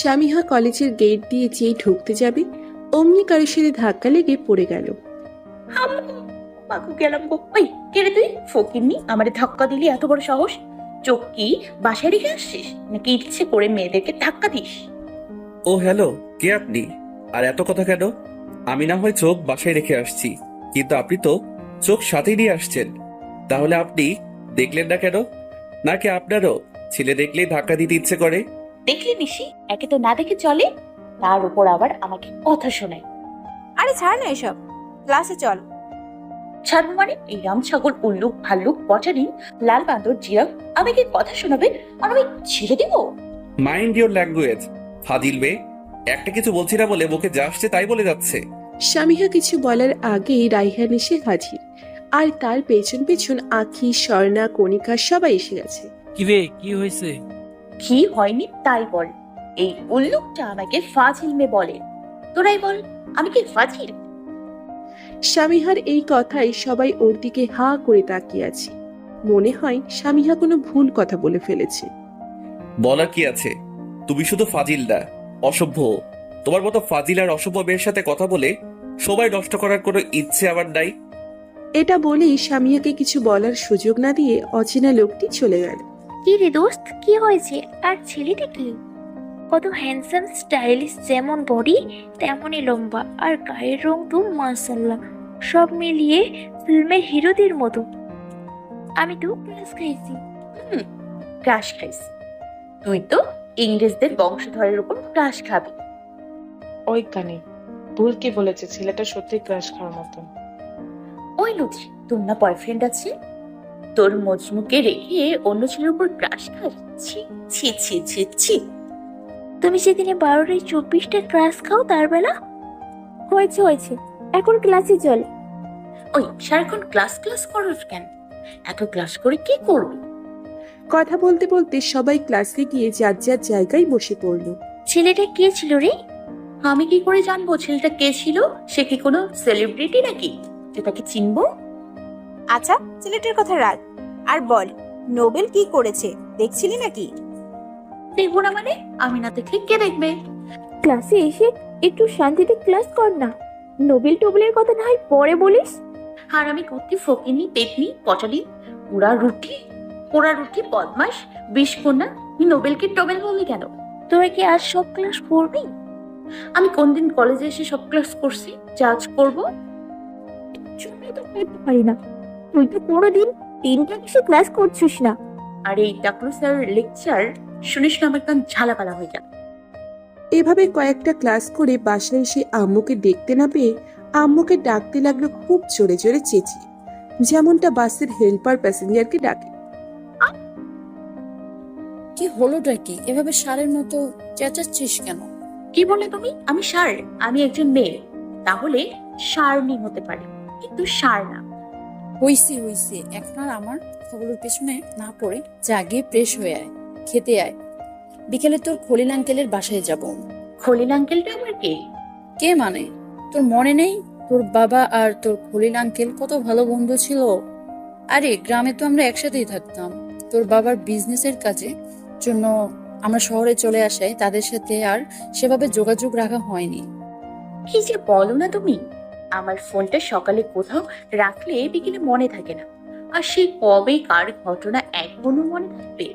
স্বামীহা কলেজের গেট দিয়ে যেই ঢুকতে যাবে অমনি কারোর সাথে ধাক্কা লেগে পড়ে গেল। বাকু গেলাম গো। ওই কে রে তুই? ফকিরনি আমারে ধাক্কা দিলি এত বড় সাহস? চোখ কি বাসায় রেখে আসছিস? নাকি ইচ্ছে করে মেয়েদেরকে ধাক্কা দিস? ও হ্যালো কে আপনি? আর এত কথা কেন? আমি না হয় চোখ বাসায় রেখে আসছি কিন্তু আপনি তো চোখ সাথে নিয়ে আসছেন। তাহলে আপনি দেখলেন না কেন? নাকি আপনারও? ছেলে দেখলেই ধাক্কা দিতে ইচ্ছে করে? দেখলি নিশি একে তো না দেখে চলে তার উপর আবার আমাকে কথা শোনায়। আরে ছাড় না এসব ক্লাসে চল। ছাড়বো মানে? এই রাম ছাগল উল্লুক ভাল্লুক পচারিন লাল বাঁদর জিরাফ আমাকে কথা শোনাবে? আর আমি ছেড়ে দিব? মাইন্ড ইওর ল্যাঙ্গুয়েজ ফাদিল বে। একটা কিছু বলছি না বলে মুখে যা আসছে তাই বলে যাচ্ছে। স্বামীহা কিছু বলার আগেই রাইহান এসে হাজির। আর তার পেছন পেছন আখি স্বর্ণা কণিকা সবাই এসে গেছে। কিরে কি হয়েছে? কি হয়নি তাই বল। এই উল্লুকটা আমাকে ফাজিল মে বলে। তোরাই বল আমি কি ফাজিল? স্বামীহার এই কথায় সবাই ওর দিকে হা করে তাকিয়ে আছে। মনে হয় স্বামীহা কোনো ভুল কথা বলে ফেলেছে। বলার কি আছে? তুমি শুধু ফাজিল না অসভ্য। তোমার মতো ফাজিল আর অসভ্য মেয়ের সাথে কথা বলে সবাই নষ্ট করার কোনো ইচ্ছে আমার নাই। এটা বলেই স্বামীহাকে কিছু বলার সুযোগ না দিয়ে অচেনা লোকটি চলে গেল। কি রে দোস্ত কি হয়েছে? আর ছেলেটা কি? কত হ্যান্ডসাম স্টাইলিশ যেমন বডি তেমনই লম্বা আর গায়ের রং তো মাসাল্লাহ সব মিলিয়ে ফিল্মের হিরোদের মতো। আমি তো ক্লাস খাইছি। ক্রাশ খাইস তুই তো ইংরেজদের বংশধরের উপর ক্রাশ খাবি। ওই কানে ভুল কি বলেছে? ছেলেটা সত্যি ক্রাশ খাওয়ার মতন। ওই লুচি তোর না বয়ফ্রেন্ড আছে? তোর মজনুকে রেখে অন্য ছেলের উপর ক্রাশ খাস ছি ছি ছি ছি। ছি তুমি সেদিনে বারোটায় চব্বিশটা ক্লাস খাও তার বেলা? হয়েছে হয়েছে। এখন ক্লাসে চল। ওই সারাক্ষণ ক্লাস ক্লাস করস কেন? এত ক্লাস করে কি করবি? কথা বলতে বলতে সবাই ক্লাসে গিয়ে যার যার জায়গায় বসে পড়ল। ছেলেটা কে ছিল রে? আমি কি করে জানব ছেলেটা কে ছিল? সে কি কোনো সেলিব্রিটি নাকি? যে তাকে চিনবো? আচ্ছা ছেলেটার কথা রাখ। আর বল নোবেল কি করেছে দেখছিলি নাকি? দেখব না মানে? আমি না দেখলে কে দেখবে? ক্লাসে এসে একটু শান্তিতে ক্লাস কর না। নোবেল টোবেলের কথা না হয় পরে বলিস। আর আমি করতে ফকিনি পেটনি পটালি পোড়া রুটি পোড়া রুটি বদমাস বিষ কন্যা নোবেলকে টোবেল বললি কেন? তোরা কি আজ সব ক্লাস পড়বি? আমি কোনদিন কলেজে এসে সব ক্লাস করছি জাজ করব? চুপড়ে তো করতে পারি না। তুই তো কোনোদিন তিনটা কিছু ক্লাস করছিস না। আর এই টাকলু স্যার লেকচার শুনিস না আমার কান ঝালাপালা হয়ে যাবে এভাবে কয়েকটা ক্লাস করে বাসায় এসে আম্মুকে দেখতে না পেয়ে আম্মুকে ডাকতে লাগল খুব জোরে জোরে চেঁচিয়ে। যেমনটা বাসের হেল্পার প্যাসেঞ্জারকে ডাকে। কি হলোটা কি এভাবে সারের মতো চেঁচাচ্ছিস কেন? কি বলে তুমি? আমি সার আমি একজন মেয়ে। তাহলে সারনি হতে পারে। কিন্তু সার না। হইছে হইছে। এখন আর আমার খবরের পেছনে না পড়ে জাগে ফ্রেশ হয়ে আয় খেতে আয়। বিকেলে তোর খলিল আঙ্কেলের বাসায় যাব। খলিল আঙ্কেলটা আমার কে? কে মানে? তোর মনে নেই? তোর বাবা আর তোর খলিল আঙ্কেল কত ভালো বন্ধু ছিল। আরে গ্রামে তো আমরা একসাথেই থাকতাম। তোর বাবার বিজনেসের কাজে জন্য আমরা শহরে চলে আসায় তাদের সাথে আর সেভাবে যোগাযোগ রাখা হয়নি। কি যে বলো না তুমি? আমার ফোনটা সকালে কোথাও রাখলে বিকেলে মনে থাকে না। আর সেই কবে কার ঘটনা এখনও মনে থাকবে?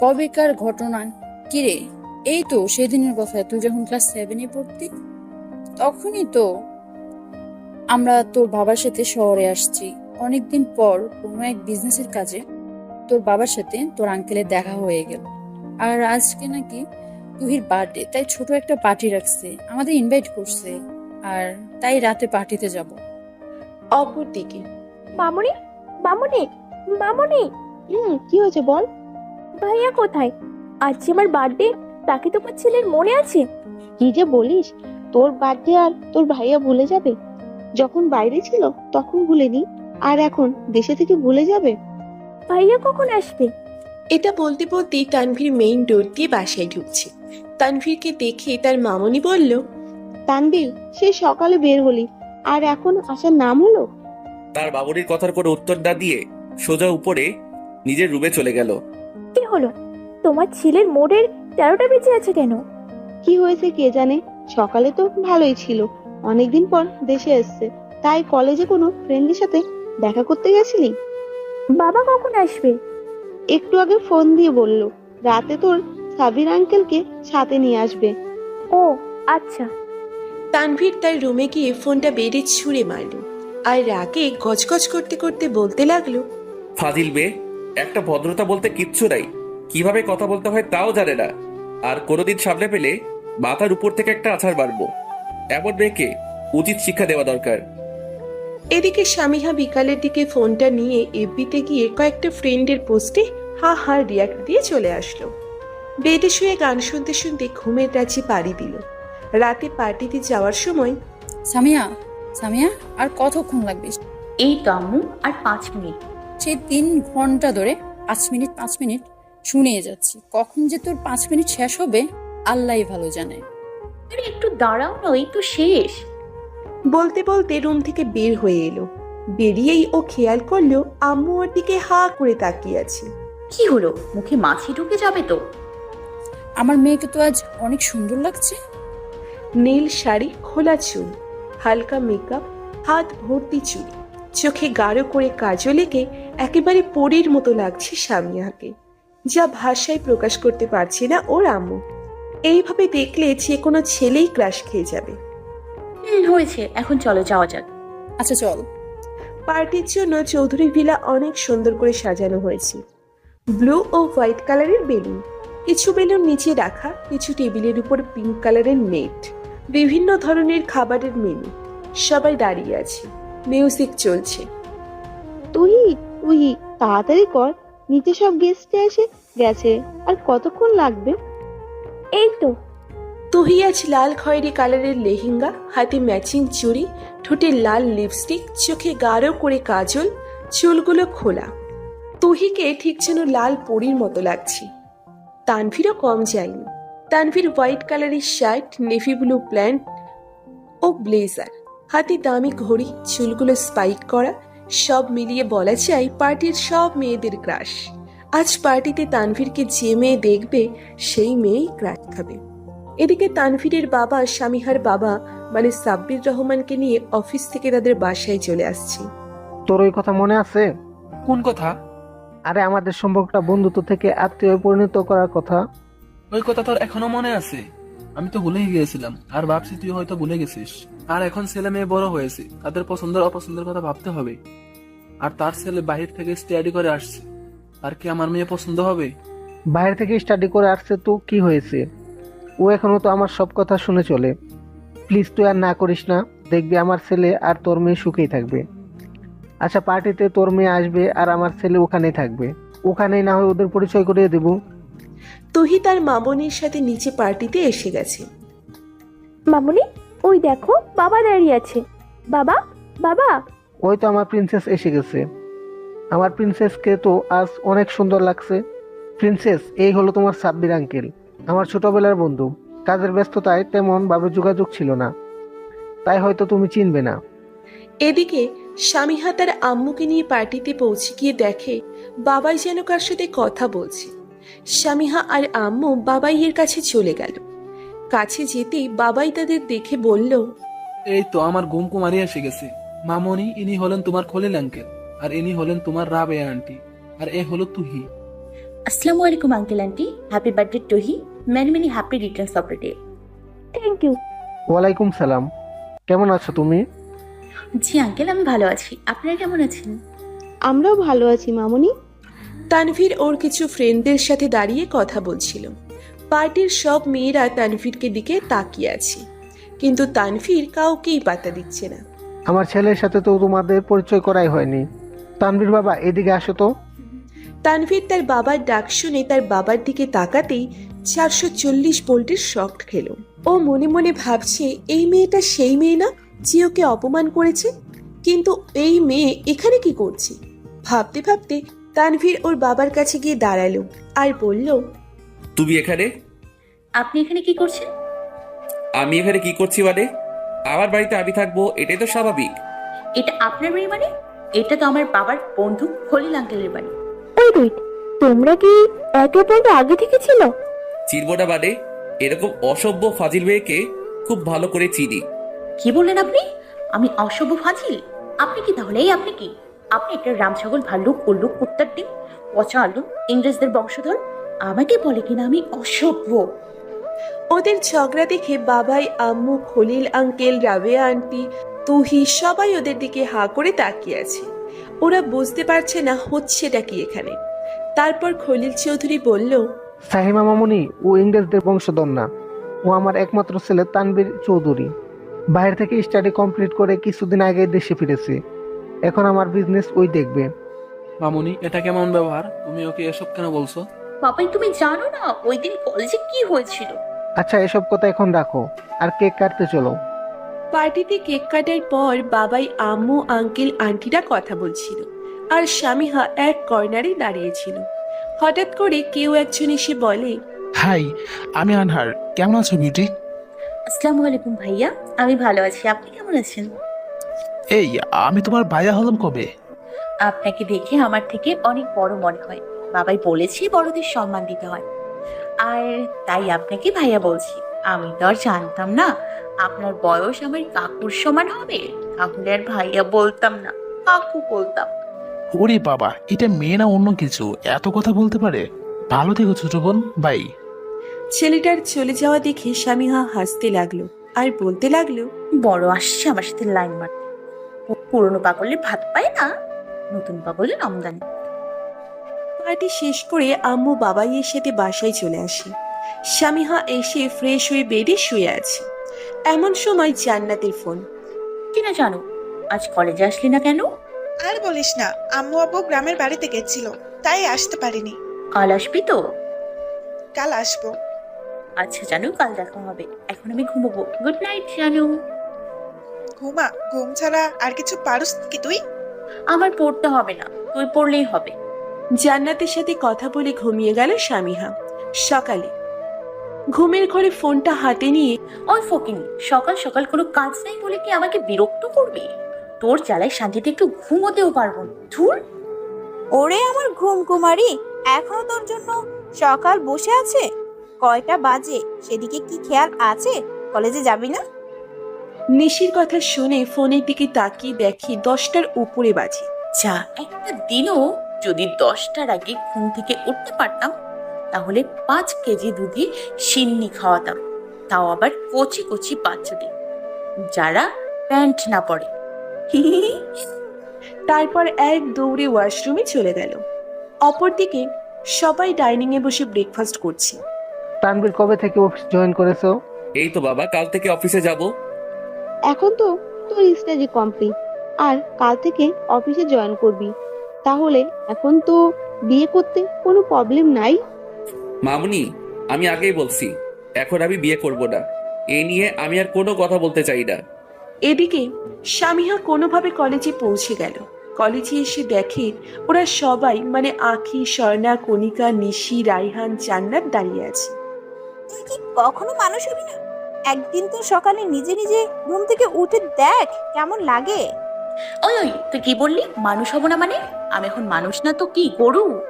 কবেকার ঘটনা? কিরে এই তো সেদিনের কথা, তুই যখন ক্লাস সেভেনে পড়তি, তখনই তো আমরা তোর বাবার সাথে শহরে আসছি। অনেকদিন পর কোনো এক বিজনেসের কাজে তোর বাবার সাথে তোর আঙ্কেলের দেখা হয়ে গেল। আর আজকে নাকি তুহির বার্থডে তাই ছোট একটা পার্টি রাখছে, আমাদের ইনভাইট করছে। আর তাই রাতে পার্টিতে যাব। অপরদিকে মামনি মামনি মামনি। হুম কি হয়েছে বল? ভাইয়া কোথায়? আজ যে আমার বার্থডে তাকে তোমার ছেলের মনে আছে। কি যে বলিস তোর বার্থডে আর তোর ভাইয়া ভুলে যাবে? যখন বাইরে ছিল তখন ভুলেনি আর এখন দেশে থেকে ভুলে যাবে? ভাইয়া কখন আসবে? এটা বলতে বলতেই তানভীর মেইন ডোর দিয়ে বাসায় ঢুকছে। তানভীরকে দেখে তার মামনি বলল তানবীর সে সকালে বের হলি। আর এখন আসার নাম হলো? তার বাবুরির কথার কোনো উত্তর না দিয়ে সোজা উপরে নিজের রুমে চলে গেল। কি হলো? তোমার ছেলের মোড়ের তেরোটা বেঁচে আছে কেন? কি হয়েছে কে জানে? সকালে তো ভালোই ছিল। অনেকদিন পর দেশে এসছে। তাই কলেজে কোনো ফ্রেন্ডের সাথে দেখা করতে গেছিলি? বাবা কখন আসবে? একটু আগে ফোন দিয়ে বলল রাতে তোর সাবির আঙ্কেলকে সাথে নিয়ে আসবে। ও আচ্ছা। তানভীর তার রুমে গিয়ে ফোনটা বেড়ে ছুঁড়ে মারল আর রাগে গজগজ করতে করতে বলতে লাগল ফাজিল বে একটা ভদ্রতা বলতে কিচ্ছু নাই। কীভাবে কথা বলতে হয় তাও জানে না। আর কোনোদিন সামনে পেলে মাথার উপর থেকে একটা আছাড় মারবো। এমন মেয়েকে উচিত শিক্ষা দেওয়া দরকার। এদিকে স্বামীহা বিকালের দিকে ফোনটা নিয়ে এফবিতে গিয়ে কয়েকটা ফ্রেন্ডের পোস্টে হা হা রিয়াক্ট দিয়ে চলে আসলো। বেডে শুয়ে গান শুনতে শুনতে ঘুমের রাজ্যে পাড়ি দিল। রাতে পার্টিতে যাওয়ার সময় সামিয়া সামিয়া আর কতক্ষণ লাগবে? এই তো আম্মু আর পাঁচ মিনিট। সেই তিন ঘণ্টা ধরে পাঁচ মিনিট পাঁচ মিনিট শুনিয়ে যাচ্ছি। কখন যে তোর পাঁচ মিনিট শেষ হবে আল্লাহই ভালো জানে। আরে একটু দাঁড়াও না এই তো শেষ। বলতে বলতে রুম থেকে বের হয়ে এলো। বেরিয়েই ও খেয়াল করল আম্মু ওর দিকে হা করে তাকিয়ে আছে। কি হলো? মুখে মাছি ঢুকে যাবে তো। আমার মেয়েকে তো আজ অনেক সুন্দর লাগছে। নীল শাড়ি খোলা চুল হালকা মেকআপ হাত ভর্তি চুল। চোখে গাঢ় করে কাজল এঁকে একেবারে পরীর মতো লাগছে সামিয়াকে যা ভাষায় প্রকাশ করতে পারছে না ওর আম্মু। এইভাবে দেখলে যে কোনো ছেলেই ক্রাশ খেয়ে যাবে। হুম হয়েছে এখন চলো যাওয়া যাক। আচ্ছা চল। পার্টির জন্য চৌধুরী ভিলা অনেক সুন্দর করে সাজানো হয়েছে। ব্লু ও হোয়াইট কালারের বেলুন। কিছু বেলুন নিচে রাখা কিছু টেবিলের উপর পিঙ্ক কালারের নেট বিভিন্ন ধরনের খাবারের মেনু সবাই দাঁড়িয়ে আছে মিউজিক চলছে। তুই তুই তাড়াতাড়ি কর নিচে সব গেস্ট এসে গেছে আর কতক্ষণ লাগবে? এই তো। তুহি আজ লাল খয়েরি কালারের লেহেঙ্গা হাতে ম্যাচিং চুড়ি ঠোঁটে লাল লিপস্টিক চোখে গাঢ় করে কাজল চুলগুলো খোলা। তুহিকে ঠিক যেন লাল পরীর মতো লাগছে। তানভীরও কম যায়নি। তানভীর হোয়াইট কালারের শার্ট নেভি ব্লু প্যান্ট ও ব্লেজার। হাতে দামি ঘড়ি চুলগুলো স্পাইক করা সব মিলিয়ে বলা যায় পার্টির সব মেয়েদের ক্রাশ। আজ পার্টিতে তানভীরকে যে মেয়ে দেখবে সেই মেয়েই ক্রাশ খাবে। এদিকে তানভীরের বাবা স্বামীহার বাবা মানে সাব্বির রহমানকে নিয়ে অফিস থেকে তাদের বাসায় চলে আসছে। তোর ওই কথা মনে আছে? কোন কথা? আরে আমাদের সম্পর্কটা বন্ধুত্ব থেকে আত্মীয় পরিণত করার কথা। ওই কথা তোর এখনও মনে আছে? আমি তো ভুলেই গিয়েছিলাম। আর ভাবছি তুই হয়তো ভুলে গেছিস। আর এখন ছেলে মেয়ে বড় হয়েছে। তাদের পছন্দের অপছন্দের কথা ভাবতে হবে। আর তার ছেলে বাহির থেকে স্টাডি করে আসছে। আর কি আমার মেয়ে পছন্দ হবে? বাইরে থেকে স্টাডি করে আসছে তো কি হয়েছে? ও এখনও তো আমার সব কথা শুনে চলে। প্লিজ তুই আর না করিস না। দেখবি আমার ছেলে আর তোর মেয়ে সুখেই থাকবে। আচ্ছা পার্টিতে তোর মেয়ে আসবে আর আমার ছেলে ওখানেই থাকবে। ওখানেই না হয় ওদের পরিচয় করিয়ে দেবো। তুহি তার মামনির সাথে নিচে পার্টিতে এসে গেছে। মামুনি ওই দেখো বাবা দাঁড়িয়ে আছে। বাবা বাবা। ওই তো আমার প্রিন্সেস এসে গেছে। আমার প্রিন্সেসকে তো আজ অনেক সুন্দর লাগছে। প্রিন্সেস এই হলো তোমার সাব্বির আঙ্কেল আমার ছোটবেলার বন্ধু। কাজের ব্যস্ততায় তেমন ভাবে যোগাযোগ ছিল না। তাই হয়তো তুমি চিনবে না। এদিকে স্বামীহা তার আম্মুকে নিয়ে পার্টিতে পৌঁছে গিয়ে দেখে বাবাই যেন কার সাথে কথা বলছে। স্বামীহা আর আম্মু বাবাইয়ের কাছে চলে গেল। কাছে যেতেই বাবাই তাদের দেখে বলল এই তো আমার গুম কুমারী এসে গেছে। মামনি ইনি হলেন তোমার খলিল আঙ্কেল আর ইনি হলেন তোমার রাবে আন্টি আর এ হলো তুহি। আসসালামু আলাইকুম uncle aunty happy birthday Tuhi many many happy returns of the day thank you ওয়ালাইকুম সালাম। কেমন আছো তুমি? জি আঙ্কেল আমি ভালো আছি। আপনারা কেমন আছেন? আমরাও ভালো আছি মামুনি। তানভীর ওর কিছু ফ্রেন্ডদের সাথে দাঁড়িয়ে কথা বলছিল। পার্টির সব মেয়েরা তানভীরকে দিকে তাকিয়ে আছে। কিন্তু তানভীর কাউকেই পাত্তা দিচ্ছে না। আমার ছেলের সাথে তো তোমাদের পরিচয় করাই হয়নি। তানভীর বাবা এদিকে আসো তো। তানভীর তার বাবার ডাক শুনে তার বাবার দিকে তাকাতেই চারশো চল্লিশ ভোল্টের শক খেলো। ও মনে মনে ভাবছে এই মেয়েটা সেই মেয়ে না? যে ওকে অপমান করেছে। কিন্তু এই মেয়ে এখানে কি করছে? ভাবতে ভাবতে তানভীর ওর বাবার কাছে গিয়ে দাঁড়াল আর বলল তুমি এখানে? আপনি এখানে কি করছেন? আমি এখানে কি করছি মানে? আমার বাড়িতে আমি থাকব এটাই তো স্বাভাবিক। এটা আপনার বাড়ি মানে? এটা তো আমার বাবার বন্ধু খলিল আঙ্কেলের বাড়ি। ওই ওয়েট তোমরা কি একে অপরকে আগে থেকে ছিল? চিনবো না মানে? এরকম অসভ্য ফাজিল মেয়েকে খুব ভালো করে চিনি। কি বললেন আপনি? আমি অসভ্য ফাজিল। আপনি কি তাহলে? এই আপনি কি? আপনি একটা রাম ছাগল ভাল্লুক উল্লুক কুত্তার ডিম পচা আলু ইংরেজদের বংশধর। আমাকে বলে কিনা আমি অসভ্য ওদের ঝগড়া দেখে বাবাই আম্মু খলিল আঙ্কেল রাবেয়া আন্টি তুহি সবাই ওদের দিকে হা করে তাকিয়ে আছে। ওরা বুঝতে পারছে না হচ্ছেটা কি এখানে। তারপর খলিল চৌধুরী বলল সাহিমা মামুনি ও ইংরেজদের বংশধর না। ও আমার একমাত্র ছেলে তানবীর চৌধুরী। বাইরে থেকে স্টাডি কমপ্লিট করে কিছুদিন আগে দেশে ফিরেছে। এখন আমার বিজনেস ওই দেখবে। মামুনি এটা কেমন ব্যবহার? তুমি ওকে এসব কেন বলছো? বাবাই তুমি জানো না ওই দিন কলেজে কি হয়েছিল? আচ্ছা এসব কথা এখন রাখো আর কেক কাটতে চলো। পার্টিতে কেক কাটার পর বাবাই আম্মু আঙ্কেল আন্টিরা কথা বলছিল আর স্বামীহা এক কর্নারে দাঁড়িয়েছিল হঠাৎ করে কেউ একজন এসে বলে হাই আমি আনহার। কেমন আছো বিউটি? আসসালামু আলাইকুম ভাইয়া আমি ভালো আছি। আপনি কেমন আছেন? এই আমি তোমার ভাইয়া হলাম কবে? আপনাকে দেখে আমার থেকে অনেক বড় মনে হয়। বাবাই বলেছে বড়দের সম্মান দিতে হয়। আর তাই আপনাকে ভাইয়া বলছি আমি তো আর জানতাম না আপনার বয়স আমার কাকুর সমান হবে। তাহলে আর ভাইয়া বলতাম না কাকু বলতাম। ওরে বাবা এটা মেয়ে না অন্য কিছু এত কথা বলতে পারে? ভালো থেকো ছোট বোন বাই। ছেলেটার চলে যাওয়া দেখে স্বামীহা হাসতে লাগল আর বলতে লাগল বড় আসছে আমার সাথে লাইন মারতে। পুরনো পাগলে ভাত পায় না। নতুন পাগলে আমদানি পার্টি শেষ করে আম্মু বাবাইয়ের সাথে বাসায় চলে আসে। স্বামীহা এসে ফ্রেশ হয়ে বেডে শুয়ে আছে। এমন সময় জান্নাতের ফোন কিনা জানো আজ কলেজে আসলি না কেন? আর বলিস না আম্মু আব্বু গ্রামের বাড়িতে গেছিল তাই আসতে পারিনি। কাল আসবি তো? কাল আসব। আচ্ছা জানু কাল দেখা হবে। এখন আমি ঘুমোবো। গুড নাইট জানু। ঘুমা ঘুম ছাড়া আর কিছু পারুস কি তুই? আমার পড়তে হবে না তুই পড়লেই হবে। জান্নাতের সাথে কথা বলে ঘুমিয়ে গেল স্বামীহা। সকালে। ঘুমের ঘরে ফোনটা হাতে নিয়ে ওই ফকিনি সকাল সকাল কোনো কাজ নেই বলে কি আমাকে বিরক্ত করবি? তোর জ্বালায় শান্তিতে একটু ঘুমোতেও পারব না। ধুর। ওরে আমার ঘুম কুমারী এখনও তোর জন্য সকাল বসে আছে? কয়টা বাজে? সেদিকে কি খেয়াল আছে? কলেজে যাবি না? নিশির কথা শুনে ফোনের দিকে তাকিয়ে দেখি দশটার উপরে বাজে। যা একটা দিনও যদি দশটার আগে ঘুম থেকে উঠতে পারতাম তাহলে পাঁচ কেজি দুধে সিন্নি খাওয়াতাম। তাও আবার কচি কচি বাচ্চাদের। যারা প্যান্ট না পরে। তারপর এক দৌড়ে ওয়াশরুমে চলে গেল। অপরদিকে সবাই ডাইনিং এ বসে ব্রেকফাস্ট করছে। তানবীর কবে থেকে অফিস জয়েন করেছ? এই তো বাবা কাল থেকে অফিসে যাব। এখন তো তোর স্টাডি কমপ্লিট আর কাল থেকে অফিসে জয়েন করবি। তাহলে এখন তো বিয়ে করতে কোনো প্রবলেম নাই? মামুনি আমি আগেই বলছি এখন আমি বিয়ে করব না। এ নিয়ে আমি আর কোনো কথা বলতে চাই না। এদিকে স্বামীহা কোনোভাবে কলেজে পৌঁছে গেল। কলেজে এসে দেখে ওরা সবাই মানে আখি স্বর্ণা কণিকা নিশি রাইহান জান্নাত দাঁড়িয়ে আছে। তুই কি কখনো মানুষ হবি না? একদিন তো সকালে নিজে নিজে ঘুম থেকে উঠে দেখ কেমন লাগে। ওই ওই তুই কি বললি? মানুষ হব না মানে? আমি এখন মানুষ না তো কি গরু?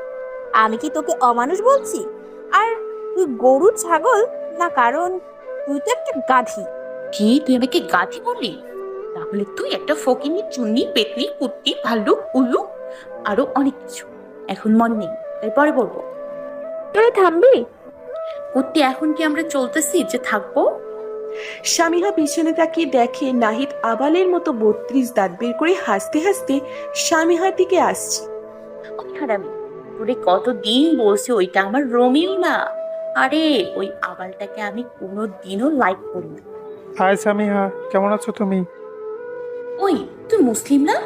আমি কি তোকে অমানুষ বলছি? আর তুই গরু ছাগল? না কারণ তুই তো একটা গাধি। কি? তুই আমাকে গাধি বললি? তাহলে তুই একটা ফকিনি চুন্নি পেতনি কুত্তি ভাল্লুক উল্লু আরও অনেক কিছু। এখন মন নেই এরপরে বলব। তোরা থামবি? কুত্তি এখন কি আমরা চলতেছি যে থাকব? স্বামীহা পিছনে তাকিয়ে দেখে নাহিদ আবালের মতো বত্রিশ দাঁত বের করে হাসতে হাসতে স্বামীহার দিকে আসছে। হারামি তোরে কতদিন বলছি ওইটা আমার রোমিও না আরে ওই আবালটাকে আমি কোনো দিনও লাইক করি না। হাই সামিহা কেমন আছো তুমি? ওই তুই মুসলিম না?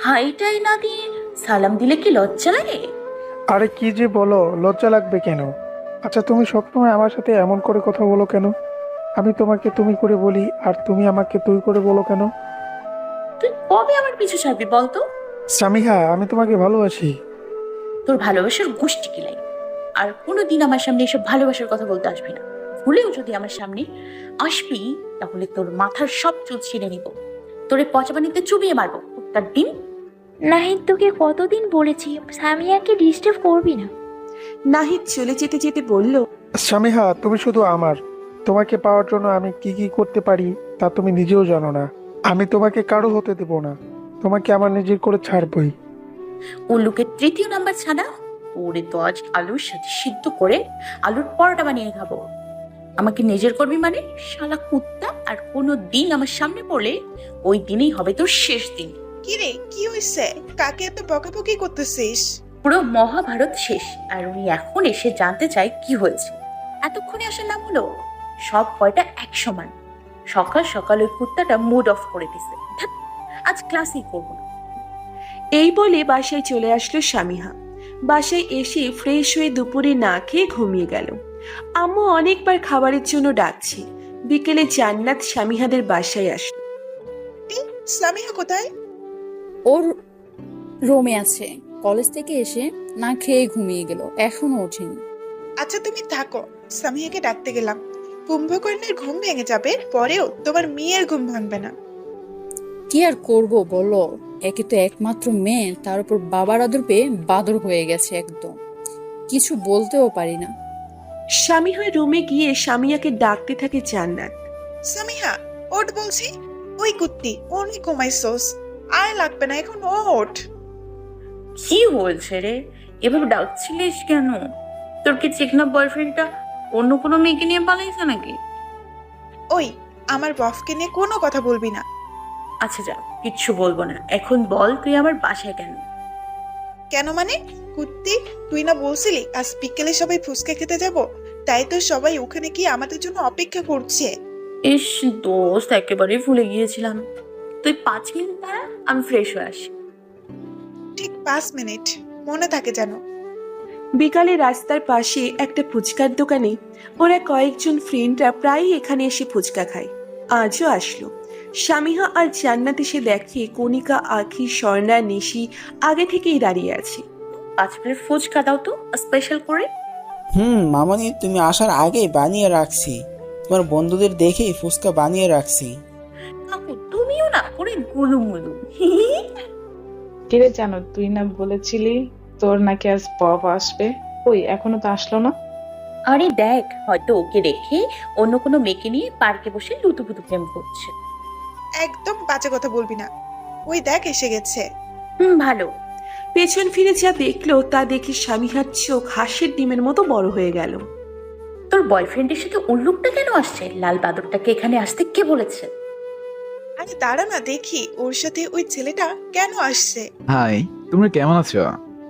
হাইটাই না দিয়ে সালাম দিলে কি লজ্জা লাগে? আরে কি যে বলো লজ্জা লাগবে কেন? আচ্ছা তুমি সবসময় আমার সাথে এমন করে কথা বলো কেন? আমি তোমাকে তুমি করে বলি আর তুমি আমাকে তুই করে বলো কেন? তুই কবে আমার পিছু ছাড়বি বলতো? সামিহা আমি তোমাকে ভালোবাসি। তোর ভালোবাসার গোষ্ঠী কিলাই আর কোনোদিন আমার সামনে এসব ভালোবাসার কথা বলতে আসবি না। ভুলেও যদি আমার সামনে আসবি তাহলে তোর মাথার সব চুল ছিঁড়ে নিব। তোরে পচা পানিতে চুবিয়ে মারবো। তার ডিম? নাহিদ তোকে কতদিন বলেছি? সামিয়াকে ডিস্টার্ব করবি না। নাহিদ চলে যেতে যেতে বলল স্বামীহা তুমি শুধু আমার। তোমাকে পাওয়ার জন্য আমি কি কি করতে পারি তা তুমি নিজেও জানো না। আমি তোমাকে কারও হতে দেব না। তোমাকে আমার নিজের করে ছাড়বই। উল্লুকের তৃতীয় নাম্বার ছানা? ওরে তো আজ আলুর সাথে সিদ্ধ করে আলুর পরোটা বানিয়ে খাব। আমাকে নিজের করবি মানে? শালা কুত্তা আর কোনো দিন আমার সামনে পড়লে ওই দিনই হবে তোর শেষ দিন। কি রে কি হয়েছে কাকে এত বকাবকি করতেছিস? পুরো মহাভারত শেষ আর উনি এখন এসে জানতে চায় কি হয়েছে। এতক্ষণে আসার নাম হলো সব কয়টা এক সমান সকাল সকাল ওই কুত্তাটা মুড অফ করে দিছে। আজ ক্লাসই করব না। এই বলে বাসায় চলে আসলো স্বামীহা। বাসায় এসে ফ্রেশ হয়ে দুপুরে না খেয়ে ঘুমিয়ে গেল। আম্মু অনেকবার খাবারের জন্য ডাকছে। বিকেলে জান্নাত স্বামীহাদের বাসায় আসলো স্বামীহা কোথায়? ওর রোমে আছে। কলেজ থেকে এসে না খেয়ে ঘুমিয়ে গেল এখনও ওঠেনি। আচ্ছা তুমি থাকো সামিহাকে ডাকতে গেলাম। কুম্ভকর্ণের ঘুম ভেঙে যাবে পরেও তোমার মেয়ের ঘুম ভাঙবে না। কি আর করব বলো? একে তো একমাত্র মেয়ে তার উপর বাবার আদর পেয়ে বাদর হয়ে গেছে একদম। কিছু বলতেও পারি না। স্বামী হয়ে রুমে গিয়ে স্বামীয়াকে ডাকতে থাকে জান্নাত। সামিহা ওঠ বলছি। ওই কুত্তি অনেক ঘুমাইছোস আর লাগবে না এখন ওঠ। কি হয়েছে রে? এভাবে ডাকছিলিস কেন? তোর কি চিকনা বয়ফ্রেন্ডটা অন্য কোনো মেয়েকে নিয়ে পালাইছে নাকি? ওই আমার বফকে নিয়ে কোনো কথা বলবি না। আচ্ছা যা কিচ্ছু বলব না। এখন বল তুই আমার বাসায় কেন? কেন মানে? কুত্তি তুই না বলছিলি আজ বিকেলে সবাই ফুচকা খেতে যাব? তাই তো সবাই ওখানে কি আমাদের জন্য অপেক্ষা করছে। ইস দোস্ত একেবারেই ভুলে গিয়েছিলাম। তুই পাঁচ মিনিট দাঁড়া আমি ফ্রেশ হয়ে আসি। পাঁচ মিনিট মনে থাকে যেন। বিকালে রাস্তার পাশে একটা ফুচকার দোকানে ওরা কয়েকজন ফ্রেন্ডরা প্রায়ই এখানে এসে ফুচকা খায়। আজও আসলো। স্বামীহা আর জান্নাত এসে দেখে কণিকা আখি স্বর্ণা নিশি আগে থেকেই দাঁড়িয়ে আছে। পাঁচ প্লেট ফুচকা দাও তো স্পেশাল করে। হুম মামানি তুমি আসার আগেই বানিয়ে রাখছি। তোমার বন্ধুদের দেখেই ফুচকা বানিয়ে রাখছি। কাকু তুমিও না করে গুলু মুলু কিরে জানো তুই না বলেছিলি তোর নাকি আজ বব আসবে? ওই এখনও তো আসলো না? আরে দেখ হয়তো ওকে রেখে অন্য কোনো মেয়েকে নিয়ে পার্কে বসে লুতুপুতু প্রেম করছে। একদম বাজে কথা বলবি না। ওই দেখ এসে গেছে। হুম ভালো। পেছন ফিরে যা দেখল তা দেখে স্বামীহার চোখ হাঁসের ডিমের মতো বড় হয়ে গেল। তোর বয়ফ্রেন্ডের সাথে উল্লুকটা কেন আসছে? লাল বাদরটাকে এখানে আসতে কে বলেছে? আরে দাঁড়া না দেখি। ওর সাথে ওই ছেলেটা কেন আসছে? হাই তোমরা কেমন আছো?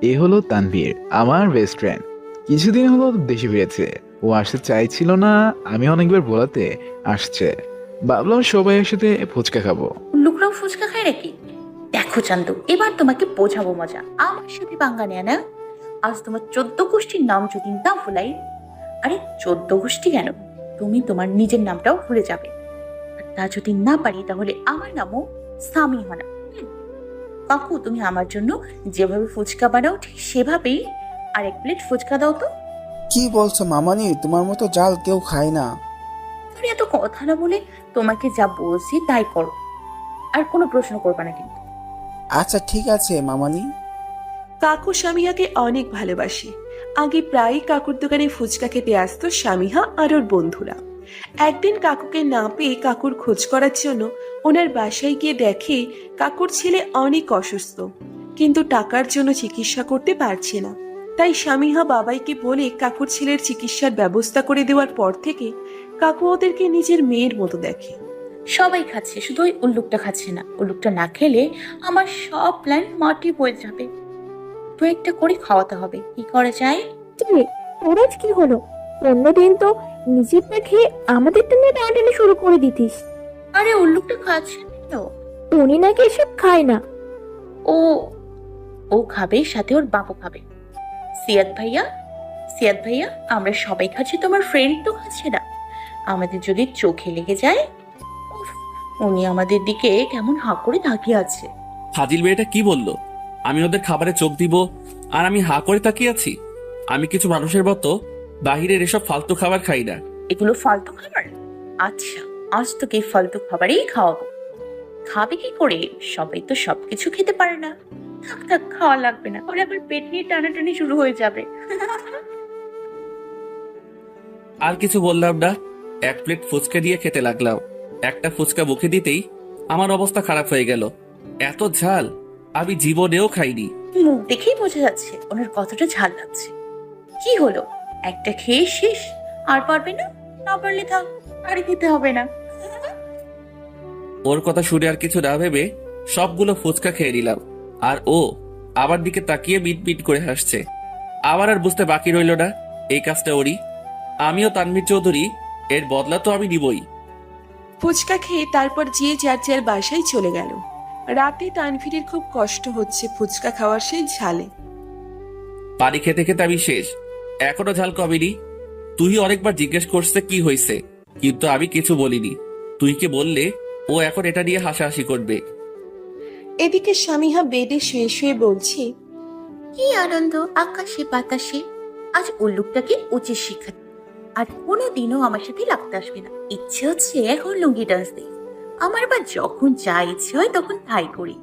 এ হলো তানভীর আমার বেস্ট ফ্রেন্ড কিছুদিন হলো দেশে ফিরেছে। ও আসতে চাইছিল না আমি অনেকবার বলাতে আসছে। ভাবলাম সবাই একসাথে ফুচকা খাব। উল্লুকরাও ফুচকা খায় নাকি? দেখো চান্দু এবার তোমাকে বোঝাবো মজা। আমার সাথে পাঙ্গা নেয় না? আজ তোমার চোদ্দ গোষ্ঠীর নাম যদি না ভুলাই আরে চোদ্দ গোষ্ঠী কেন? তুমি তোমার নিজের নামটাও ভুলে যাবে। তা যদি না পারি তাহলে আমার নামও সামি হনা। কাকু তুমি আমার জন্য যেভাবে ফুচকা বানাও ঠিক সেভাবেই আর এক প্লেট ফুচকা দাও তো। কি বলছো মামানি? তোমার মতো জাল কেউ খায় না। তুমি এত কথা না বলে তোমাকে যা বলছি তাই করো। আর কোনো প্রশ্ন করবে না কিন্তু। আচ্ছা ঠিক আছে মামানি। কাকু স্বামীহাকে অনেক ভালোবাসি। আগে প্রায়ই কাকুর দোকানে ফুচকা খেতে আসতো স্বামীহা আর ওর বন্ধুরা। একদিন কাকুকে না পেয়ে কাকুর খোঁজ করার জন্য ওনার বাসায় গিয়ে দেখে কাকুর ছেলে অনেক অসুস্থ কিন্তু টাকার জন্য চিকিৎসা করতে পারছে না। তাই স্বামীহা বাবাইকে বলে কাকুর ছেলের চিকিৎসার ব্যবস্থা করে দেওয়ার পর থেকে কাকু ওদেরকে নিজের মেয়ের মতো দেখে। সবাই খাচ্ছে শুধু ওই উল্লুকটা খাচ্ছে না। উল্লুকটা না খেলে আমার সব প্ল্যান মাটি বয়ে যাবে। তো একটা করে খাওয়াতে হবে। কি করা যায়? তোর আজ কি হলো? অন্যদিন তো নিজের না খেয়ে আমাদের নিয়ে টানাটানি শুরু করে দিতিস। আরে উল্লুকটা খাচ্ছে তো। উনি নাকি এসব খায় না। ও ও খাবে সাথে ওর বাবু খাবে। সিয়াদ ভাইয়া সিয়াদ ভাইয়া আমরা সবাই খাচ্ছি তোমার ফ্রেন্ড তো খাচ্ছে না। আমাদের যদি চোখে লেগে যায় উনি আমাদের দিকে কেমন হাঁ করে তাকিয়ে আছে। ফাজিল মেয়েটা কি বলল? আমি ওদের খাবারে চোখ দিব আর আমি হা করে তাকিয়ে আছি। আমি কিছু মানুষের মতো বাহিরের এসব ফালতু খাবার খাই না। এগুলো ফালতু খাবার? আচ্ছা আজ তোকে ফালতু খাবারই খাওয়াবো। খাবে কি করে? সবাই তো সবকিছু খেতে পারে না। থাক থাক খাওয়া লাগবে না। পরে আবার পেট নিয়ে টানাটানি শুরু হয়ে যাবে। আর কিছু বললাম না। এক প্লেট ফুচকা দিয়ে খেতে লাগলাম। একটা ফুচকা মুখে দিতেই আমার অবস্থা খারাপ হয়ে গেল। এত ঝাল আমি জীবনেও খাইনি। মুখ দেখেই বোঝা যাচ্ছে ওনার কতটা ঝাল লাগছে। কি হলো? একটা খেয়ে শেষ আর পারবে না? না পারলে থাক। আর খেতে হবে না। ওর কথা শুনে আর কিছু না ভেবে সবগুলো ফুচকা খেয়ে নিলাম। আর ও আমার দিকে তাকিয়ে মিট মিট করে হাসছে। আমার আর বুঝতে বাকি রইল না এই কাজটা ওরই। আমিও তানভীর চৌধুরী এর বদলা তো আমি নিবই। ফুচকা খেয়ে তারপর যে যার যার বাসায় চলে গেল। রাতে তানভীরের খুব কষ্ট হচ্ছে ফুচকা খাওয়ার সেই ঝালে। পানি খেতে খেতে আমি শেষ। এখনও ঝাল কমেনি। তুই অনেকবার জিজ্ঞেস করছে কি হয়েছে কিন্তু আমি কিছু বলিনি। তুই কে বললে ও এখন এটা নিয়ে হাসাহাসি করবে। এদিকে স্বামীহা বেডে শুয়ে শুয়ে বলছে কি আনন্দ আকাশে বাতাসে। আজ উল্লুকটাকে উচিত শিক্ষা। আর কোনোদিনও আমার সাথে লাগতে আসবে না। ইচ্ছে হচ্ছে এখন লুঙ্গি ডান্স দিই আমার বা যখন যা ইচ্ছে হয় তখন তাই করি।